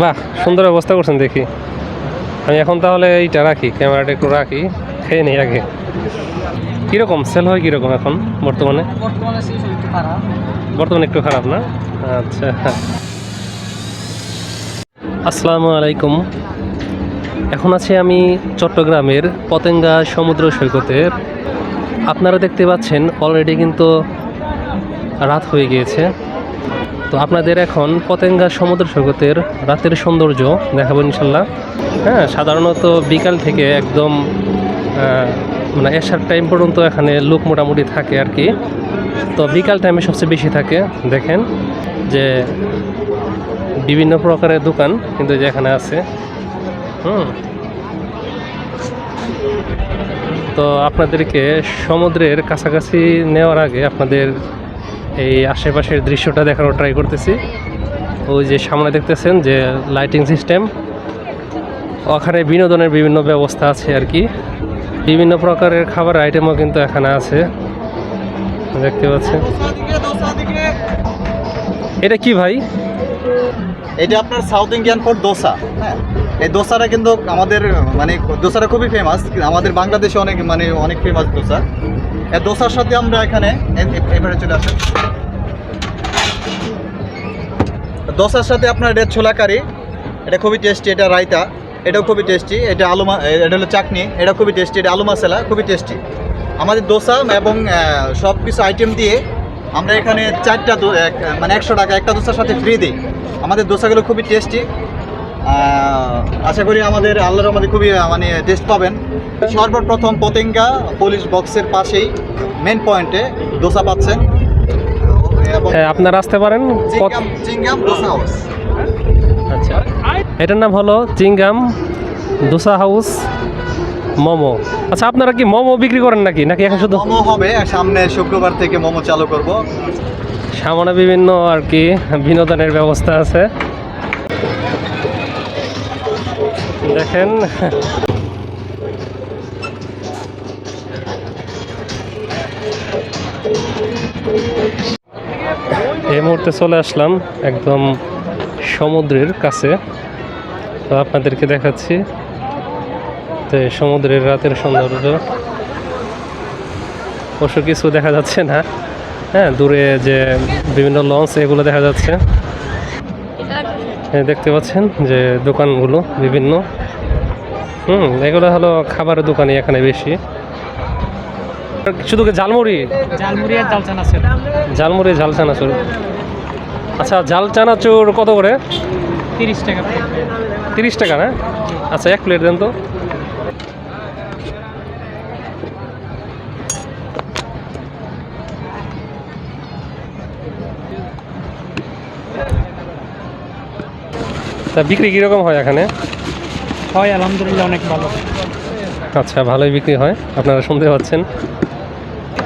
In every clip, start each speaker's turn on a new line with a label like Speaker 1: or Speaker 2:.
Speaker 1: বাহ সুন্দর ব্যবস্থা করছেন দেখি। আমি এখন তাহলে এইটা রাখি ক্যামেরাটা একটু রাখি খেয়ে নিই আগে। কীরকম? সেল হয় কীরকম এখন বর্তমানে?
Speaker 2: বর্তমানে একটু খারাপ।
Speaker 1: না? আচ্ছা। আসসালামু আলাইকুম। এখন আছি আমি চট্টগ্রামের পতেঙ্গা সমুদ্র সৈকতের আপনারা দেখতে পাচ্ছেন অলরেডি কিন্তু রাত হয়ে গিয়েছে। তো আপনাদের এখন পতেঙ্গা সমুদ্র সৈকতের রাতের সৌন্দর্য দেখাবো ইনশাল্লাহ। হ্যাঁ সাধারণত বিকাল থেকে একদম মানে এসার টাইম পর্যন্ত এখানে লোক মোটামুটি থাকে আর কি। তো বিকাল টাইমে সবচেয়ে বেশি থাকে, দেখেন যে বিভিন্ন প্রকারের দোকান কিন্তু যে এখানে আছে। হুম। তো আপনাদেরকে সমুদ্রের কাছাকাছি নেওয়ার আগে আপনাদের এই আশেপাশের দৃশ্যটা দেখানোর ট্রাই করতেছি। ওই যে সামনে দেখতেছেন যে লাইটিং সিস্টেম ওখানে বিনোদনের বিভিন্ন ব্যবস্থা আছে আর কি। বিভিন্ন প্রকারের খাবার আইটেমও কিন্তু এখানে আছে। দেখতে পাচ্ছেন। এটা কি ভাই?
Speaker 3: এটা আপনার সাউথ ইন্ডিয়ান ফুড দোসা হ্যাঁ এই দোসাটা কিন্তু আমাদের মানে দোসাটা খুবই ফেমাস আমাদের বাংলাদেশে অনেক মানে অনেক ফেমাস দোসা দোসার সাথে আমরা এখানে এবারে চলে আসেন। দোসার সাথে আপনার এটা ছোলা কারি এটা খুবই টেস্টি এটা রায়তা, এটাও খুবই টেস্টি এটা আলু এটা হলো চাটনি এটা খুবই টেস্টি এটা আলু মশলা, খুবই টেস্টি আমাদের দোসা এবং সব কিছু আইটেম দিয়ে আমরা এখানে চারটা মানে একশো টাকা একটা দোসার সাথে ফ্রি দিই। আমাদের দোসাগুলো খুবই টেস্টি আশা করি আমাদের আল্লাহর আমাদের খুবই মানে টেস্ট পাবেন। সর্বপ্রথম পতেঙ্গা পুলিশ বক্সের পাশেই মেন পয়েন্টে দোসা পাচ্ছেন।
Speaker 1: হ্যাঁ আপনারা আসতে পারেন
Speaker 3: চিংগাম চিংগাম দোসা হাউস
Speaker 1: আচ্ছা। এটার নাম হলো চিংগাম দোসা হাউস মোমো। আচ্ছা আপনারা কি মোমো বিক্রি করেন নাকি? নাকি এখন শুধু
Speaker 3: মোমো হবে সামনে শুক্রবার থেকে মোমো চালু করব।
Speaker 1: সামনে বিভিন্ন আর কি বিনোদনের ব্যবস্থা আছে। দেখেন। এই মুহূর্তে চলে আসলাম একদম সমুদ্রের কাছে। তো আপনাদেরকে দেখাচ্ছি তো সমুদ্রের রাতের সৌন্দর্য। অবশ্য কিছু দেখা যাচ্ছে না। হ্যাঁ দূরে যে বিভিন্ন লঞ্চ এগুলো দেখা যাচ্ছে। দেখতে পাচ্ছেন যে দোকানগুলো বিভিন্ন। হুম এগুলো হলো খাবারের দোকানই এখানে বেশি। শুধু কি ঝালমুড়ি?
Speaker 2: আর জালচান আছে
Speaker 1: ঝালমুড়ি ঝাল চানাচুর আচ্ছা ঝাল চানাচুর কত করে?
Speaker 2: তিরিশ টাকা
Speaker 1: তিরিশ টাকা না? আচ্ছা এক প্লেট দেন তো। তা বিক্রি কীরকম হয় এখানে?
Speaker 2: হয়, আলহামদুলিল্লাহ অনেক ভালো।
Speaker 1: আচ্ছা ভালোই বিক্রি হয়, আপনারা শুনতে পাচ্ছেন।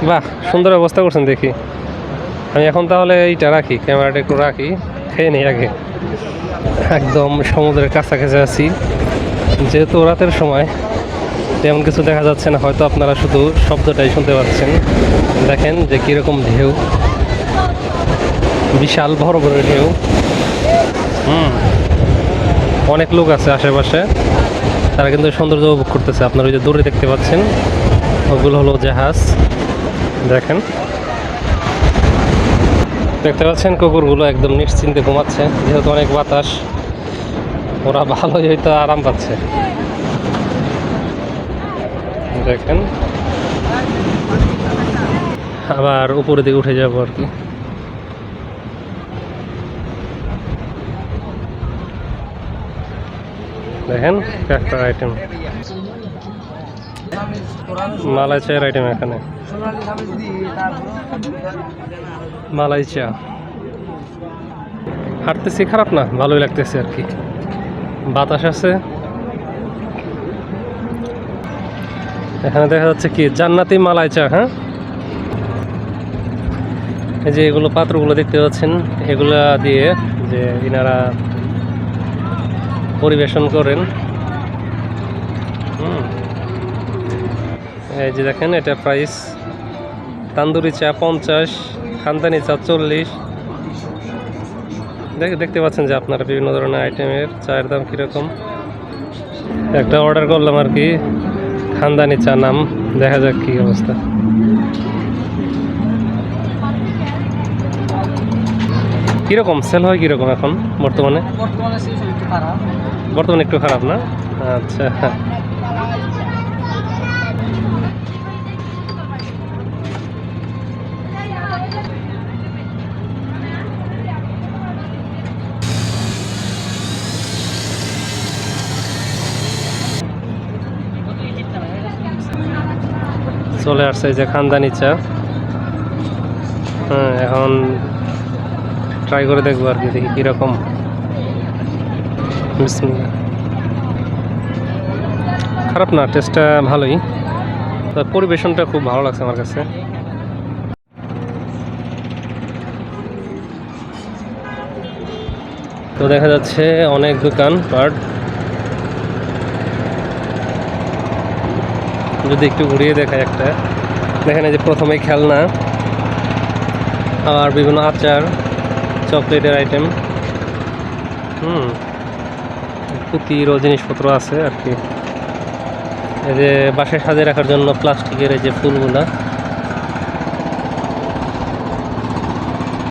Speaker 1: বাহ, সুন্দর অবস্থা করছেন দেখি। আমি এখন তাহলে এইটা রাখি, ক্যামেরাটা একটু রাখি, খেয়ে নিই আগে। একদম সমুদ্রের কাছাকাছি আছি। যেহেতু রাতের সময়, তেমন কিছু দেখা যাচ্ছে না, হয়তো আপনারা শুধু শব্দটাই শুনতে পাচ্ছেন। দেখেন যে কীরকম ঢেউ। বিশাল বড় বড় ঢেউ। হুম। অনেক লোক আছে আশেপাশে। তারা কিন্তু সৌন্দর্য উপভোগ করতেছে। আপনারা ওই যে দূরে দেখতে পাচ্ছেন, ওগুলো হলো জাহাজ। দেখেন। দেখতে পাচ্ছেন, কুকুরগুলো একদম নিশ্চিন্তে ঘুমাচ্ছে। যেহেতু অনেক বাতাস, ওরা ভালোই হয়তো আরাম পাচ্ছে। দেখেন। আবার উপরের দিকে উঠে যাব আর কি। দেখেন, একটা আইটেম মালাই চায়ের আইটেম এখানে। মালাই চা হাঁটতেছি, খারাপ না, ভালোই লাগতেছে আর কি। বাতাস আছে। এখানে দেখা যাচ্ছে কি, জান্নাতি মালাই চা হ্যাঁ? এই যে এগুলো পাত্রগুলো দেখতে পাচ্ছেন, এগুলা দিয়ে যে ইনারা পরিবেশন করেন। এই যে দেখেন, এটা প্রাইস তান্দুরি চা পঞ্চাশ খানদানি চা চল্লিশ। দেখ, দেখতে পাচ্ছেন যে আপনারা বিভিন্ন ধরনের আইটেমের চায়ের দাম কীরকম। একটা অর্ডার করলাম আর কি খানদানি চা নাম। দেখা যাক কী অবস্থা। কীরকম? সেল হয় কীরকম এখন? বর্তমানে?
Speaker 2: বর্তমানে একটু খারাপ
Speaker 1: না? আচ্ছা। চলে আসছে যে খানদানি চা। হ্যাঁ এখন ট্রাই করে দেখব আর কি, দেখি কীরকম। খারাপ না টেস্টটা ভালোই। তবে পরিবেশনটা খুব ভালো লাগছে আমার কাছে। তো দেখা যাচ্ছে অনেক দোকান, পার্ট। যদি একটু ঘুরিয়ে দেখায় একটা। দেখেন এই যে প্রথমেই খেলনা আর বিভিন্ন আচার। চকলেটের আইটেম হুম পুঁতিরও জিনিসপত্র আছে আর কি। এই যে বাসায় সাজিয়ে রাখার জন্য প্লাস্টিকের এই যে ফুলগুলা।